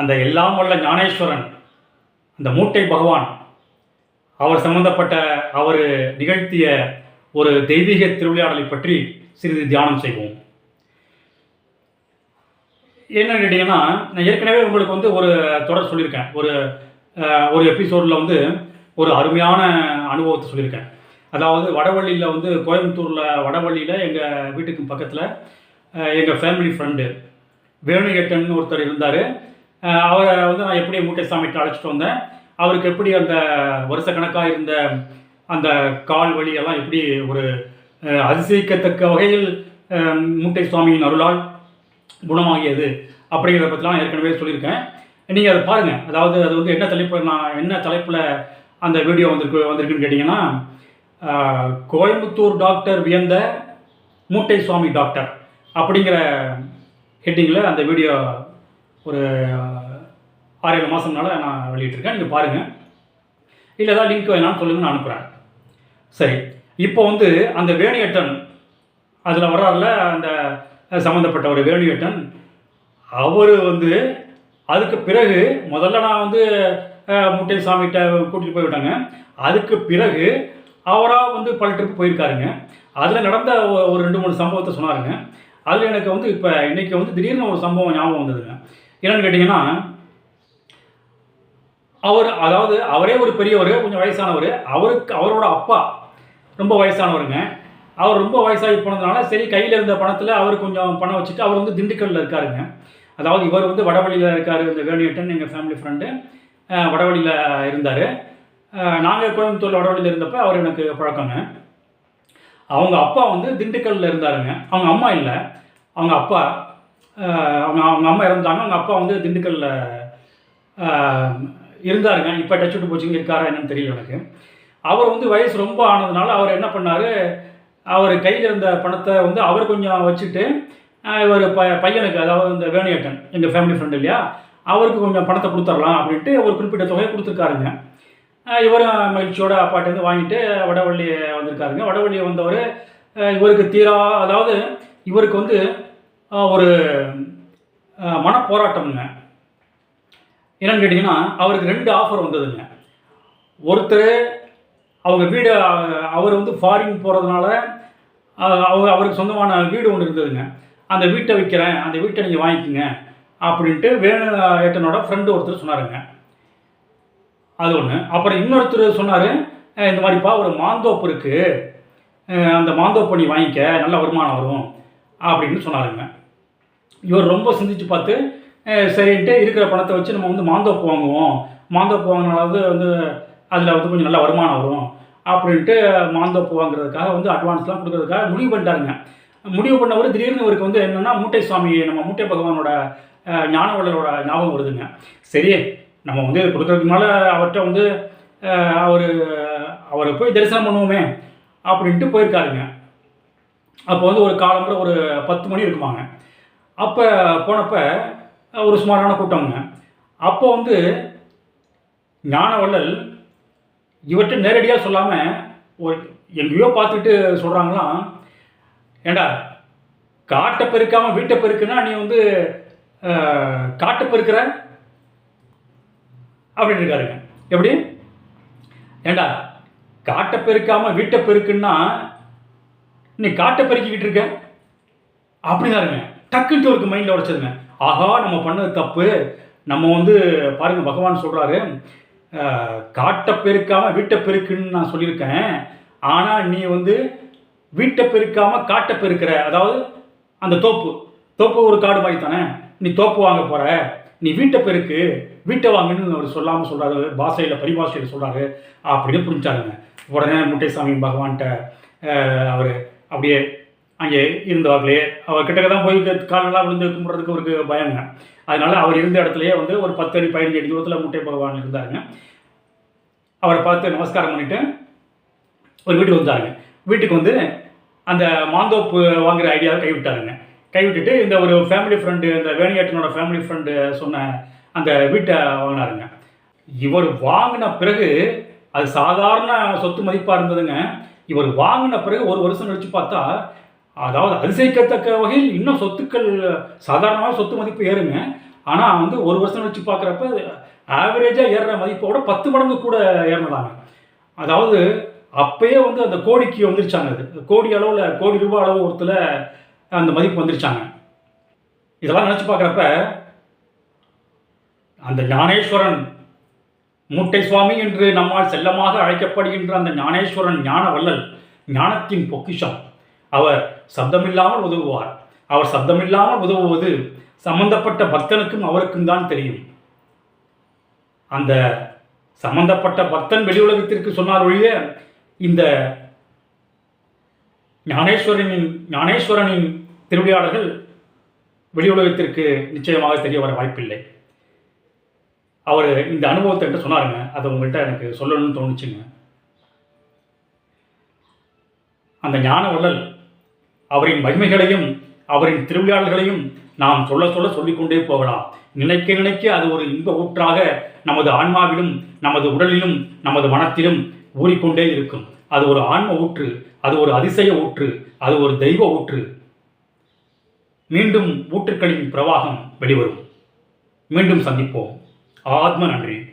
அந்த எல்லாம் வல்ல ஞானேஸ்வரன் அந்த மூட்டை பகவான் அவர் சம்பந்தப்பட்ட அவர் நிகழ்த்திய ஒரு தெய்வீக திருவிளையாடலை பற்றி சிறிது தியானம் செய்வோம். என்ன கேட்டிங்கன்னா நான் ஏற்கனவே உங்களுக்கு வந்து ஒரு தொடர் சொல்லியிருக்கேன். ஒரு ஒரு எபிசோடில் வந்து ஒரு அருமையான அனுபவத்தை சொல்லியிருக்கேன். அதாவது வடவள்ளியில் வந்து கோயம்புத்தூரில் வடவள்ளியில் எங்கள் வீட்டுக்கு பக்கத்தில் எங்கள் ஃபேமிலி ஃப்ரெண்டு வேணுகேட்டன் ஒருத்தர் இருந்தார். அவரை வந்து நான் எப்படி மூட்டை சாமிக்கு அழைச்சிட்டு வந்தேன்? அவருக்கு எப்படி அந்த வருஷக்கணக்காக இருந்த அந்த கால் வழியெல்லாம் எப்படி ஒரு அதிசயிக்கத்தக்க வகையில் மூட்டை சுவாமியின் அருளால் குணமாகியது அப்படிங்கிறத பற்றிலாம் ஏற்கனவே சொல்லியிருக்கேன். நீங்கள் அதை பாருங்கள் அதாவது அது வந்து என்ன தலைப்பில் நான் என்ன தலைப்பில் அந்த வீடியோ வந்திருக்கு வந்திருக்குன்னு கேட்டிங்கன்னா கோயம்புத்தூர் டாக்டர் வியந்த மூட்டை சுவாமி டாக்டர் அப்படிங்கிற ஹெட்டிங்கில் அந்த வீடியோ ஒரு ஆறு ஏழு மாதம்னால நான் வெளியிட்டிருக்கேன் நீங்கள் பாருங்கள் இல்லை ஏதாவது லிங்க் வேணாலும் சொல்லுங்க நான் அனுப்புகிறேன் சரி. இப்போ வந்து அந்த வேணியட்டன் அதில் வர்றாருல அந்த சம்மந்தப்பட்ட ஒரு வேணியட்டன் அவர் வந்து அதுக்கு பிறகு முதல்ல நான் வந்து முட்டை சாமிகிட்ட கூட்டிகிட்டு போய் விட்டாங்க அதுக்கு பிறகு அவராக வந்து பல ட்ரிப் போயிருக்காருங்க. அதில் நடந்த ஒரு ரெண்டு மூணு சம்பவத்தை சொன்னாருங்க. அதில் எனக்கு வந்து இப்போ இன்றைக்கி வந்து திடீர்னு ஒரு சம்பவம் ஞாபகம் வந்ததுங்க. என்னென்னு கேட்டிங்கன்னா அவர் அதாவது அவரே ஒரு பெரியவர் கொஞ்சம் வயசானவர். அவருக்கு அவரோட அப்பா ரொம்ப வயசானவருங்க. அவர் ரொம்ப வயசாகி போனதுனால சரி கையில் இருந்த பணத்தில் அவர் கொஞ்சம் பணம் வச்சுட்டு அவர் வந்து திண்டுக்கல்லில் இருக்காருங்க. அதாவது இவர் வந்து வடவழியில் இருக்கார் இந்த வேணியட்டன் எங்கள் ஃபேமிலி ஃப்ரெண்டு வடவழியில் இருந்தார். நாங்கள் கோயம்புத்தூர் வடவழியில் இருந்தப்போ அவர் எனக்கு பழக்கங்க. அவங்க அப்பா வந்து திண்டுக்கல்லில் இருந்தாருங்க. அவங்க அம்மா இல்லை. அவங்க அப்பா அவங்க அவங்க அம்மா இறந்தாங்க அவங்க அப்பா வந்து திண்டுக்கல்லில் இருந்தாருங்க. இப்போ டச் விட்டு போச்சுங்க இருக்காரா என்னன்னு தெரியல எனக்கு. அவர் வந்து வயசு ரொம்ப ஆனதுனால அவர் என்ன பண்ணார்? அவர் கையில் இருந்த பணத்தை வந்து அவர் கொஞ்சம் வச்சுட்டு இவர் ப பையனுக்கு அதாவது இந்த வேணியட்டன் எங்கள் ஃபேமிலி ஃப்ரெண்டு இல்லையா அவருக்கு கொஞ்சம் பணத்தை கொடுத்துர்லாம் அப்படின்ட்டு ஒரு குறிப்பிட்ட தொகையை கொடுத்துருக்காருங்க. இவரும் மகிழ்ச்சியோட அப்பாட்டேருந்து வாங்கிட்டு வடவள்ளி வந்திருக்காருங்க. வடவள்ளி வந்தவர் இவருக்கு தீரா அதாவது இவருக்கு வந்து ஒரு மனப்போராட்டம்ங்க. என்னன்னு கேட்டிங்கன்னா அவருக்கு ரெண்டு ஆஃபர் வந்ததுங்க. ஒருத்தர் அவங்க வீடு அவர் வந்து ஃபாரின் போகிறதுனால அவங்க அவருக்கு சொந்தமான வீடு ஒன்று இருந்ததுங்க. அந்த வீட்டை விற்கிறேன் அந்த வீட்டை நீங்கள் வாங்கிக்கோங்க அப்படின்ட்டு வேணு ஏட்டனோட ஃப்ரெண்டு ஒருத்தர் சொன்னாருங்க. அது ஒன்று அப்புறம் இன்னொருத்தர் சொன்னார் இந்த மாதிரிப்பா ஒரு மாந்தோப்பு இருக்குது அந்த மாந்தோப்பு நீ வாங்கிக்க நல்ல வருமானம் வரும் அப்படின்னு சொன்னாருங்க. இவர் ரொம்ப சிந்திச்சு பார்த்து சரின்ட்டு இருக்கிற பணத்தை வச்சு நம்ம வந்து மாந்தோப்பு வாங்குவோம். மாந்தோப்பு வாங்கினாலாவது வந்து அதில் வந்து கொஞ்சம் நல்ல வருமானம் வரும். அப்படின்ட்டு மாந்தோப்பு வாங்குறதுக்காக வந்து அட்வான்ஸ்லாம் கொடுக்கறதுக்காக முடிவு பண்ணிட்டாருங்க. முடிவு பண்ணவர் திடீர்னு இவருக்கு வந்து என்னென்னா மூட்டை சுவாமி நம்ம மூட்டை பகவானோட அஹ், ஞானவள்ளலோட ஞாபகம் வருதுங்க. சரி நம்ம வந்து இது கொடுக்குறதுனால அவர்கிட்ட வந்து அவர் அவரை போய் தரிசனம் பண்ணுவோமே அப்படின்ட்டு போயிருக்காருங்க. அப்போ வந்து ஒரு காலம்புற ஒரு பத்து மணி இருக்குமாங்க. அப்போ போனப்போ ஒரு சுமாரான கூட்டம்ங்க. அப்போ வந்து ஞானவள்ளல் இவர்கிட்ட நேரடியாக சொல்லாமல் ஒரு எங்கேயோ பார்த்துட்டு சொல்கிறாங்களாம் ஏண்டா காட்டை பெருக்காமல் வீட்டை பெருக்குன்னா நீ வந்து காட்டை பெருக்கிற? அப்படின்னு இருக்காருங்க. எப்படி? ஏண்டா காட்டை பெருக்காமல் வீட்டை பெருக்குன்னா நீ காட்டை பெருக்கிக்கிட்டு இருக்க? அப்படிதாருங்க டக்குன்ட்டு ஒரு மைண்டில் உடச்சதுங்க ஆகா நம்ம பண்ணது தப்பு. நம்ம வந்து பாருங்க பகவான் சொல்கிறாரு காட்டை பெருக்காமல் வீட்டை பெருக்குன்னு நான் சொல்லியிருக்கேன். ஆனால் நீ வந்து வீட்டை பெருக்காமல் காட்டை பெருக்கிற அதாவது அந்த தோப்பு தோப்பு ஒரு காடு மாதிரி தானே? நீ தோப்பு வாங்க போகிற நீ வீட்டை பெருக்கு வீட்டை வாங்குன்னு அவர் சொல்லாமல் சொல்கிறாரு பாஷையில் பரிபாஷையில் சொல்கிறாரு அப்படின்னு புரிஞ்சாருங்க. உடனே முட்டைசாமி பகவான்கிட்ட அவர் அப்படியே அங்கே இருந்தார்களே. அவர் கிட்டக்க தான் போய் காலெல்லாம் விழுந்து கும்பிட்றதுக்கு அவருக்கு பயங்க அதனால அவர் இருந்த இடத்துலயே வந்து ஒரு பத்து அடி பதினஞ்சு அடி தூரத்தில் முட்டை பகவான் இருந்தாருங்க. அவரை பார்த்து நமஸ்காரம் பண்ணிட்டு ஒரு வீட்டுக்கு வந்தாருங்க. வீட்டுக்கு வந்து அந்த மாந்தோப்பு வாங்குற ஐடியாவை கைவிட்டாருங்க. கைவிட்டுட்டு இந்த ஒரு ஃபேமிலி ஃப்ரெண்டு இந்த வேணியாட்டனோட ஃபேமிலி ஃப்ரெண்டு சொன்ன அந்த வீட்டை வாங்கினாருங்க. இவர் வாங்கின பிறகு அது சாதாரண சொத்து மதிப்பாக இருந்ததுங்க. இவர் வாங்கின பிறகு ஒரு வருஷம் கழிச்சு பார்த்தா அதாவது அதிசயிக்கத்தக்க வகையில் இன்னும் சொத்துக்கள் சாதாரணமாக சொத்து மதிப்பு ஏறுங்க. ஆனால் வந்து ஒரு வருஷம் வச்சு பார்க்குறப்ப ஆவரேஜாக ஏறுற மதிப்போட பத்து மடங்கு கூட ஏறினதாங்க. அதாவது அப்பயே வந்து அந்த கோடிக்கு வந்துருச்சாங்க அது. கோடி அளவில் கோடி ரூபாய் அளவு ஒருத்தில் அந்த மதிப்பு வந்துருச்சாங்க. இதெல்லாம் நினச்சி பார்க்குறப்ப அந்த ஞானேஸ்வரன் மூட்டை சுவாமி என்று நம்மால் செல்லமாக அழைக்கப்படுகின்ற அந்த ஞானேஸ்வரன் ஞான வள்ளல் ஞானத்தின் பொக்கிஷம். அவர் சப்தமில்லாமல் உதவுவார். அவர் சப்தமில்லாமல் உதவுவது சம்பந்தப்பட்ட பக்தனுக்கும் அவருக்கும் தான் தெரியும். அந்த சம்பந்தப்பட்ட பக்தன் வெளி உலகத்திற்கு சொன்னார் ஒழிய இந்த ஞானேஸ்வரனின் ஞானேஸ்வரனின் திருவிளையாடல்கள் வெளி உலகத்திற்கு நிச்சயமாக தெரிய வர வாய்ப்பில்லை. அவர் இந்த அனுபவத்தை என்கிட்ட சொன்னாருங்க. அதை உங்கள்கிட்ட எனக்கு சொல்லணும்னு தோணுச்சுங்க. அந்த ஞான வள்ளல் அவரின் மகிமைகளையும் அவரின் திருவிழாக்களையும் நாம் சொல்ல சொல்ல சொல்லிக்கொண்டே போகலாம். நினைக்க நினைக்க அது ஒரு இன்ப ஊற்றாக நமது ஆன்மாவிலும் நமது உடலிலும் நமது மனத்திலும் ஊறிக்கொண்டே இருக்கும். அது ஒரு ஆன்ம ஊற்று அது ஒரு அதிசய ஊற்று அது ஒரு தெய்வ ஊற்று. மீண்டும் ஊற்றுக்களின் பிரவாகம் வெளிவரும். மீண்டும் சந்திப்போம். ஆத்ம நன்றி.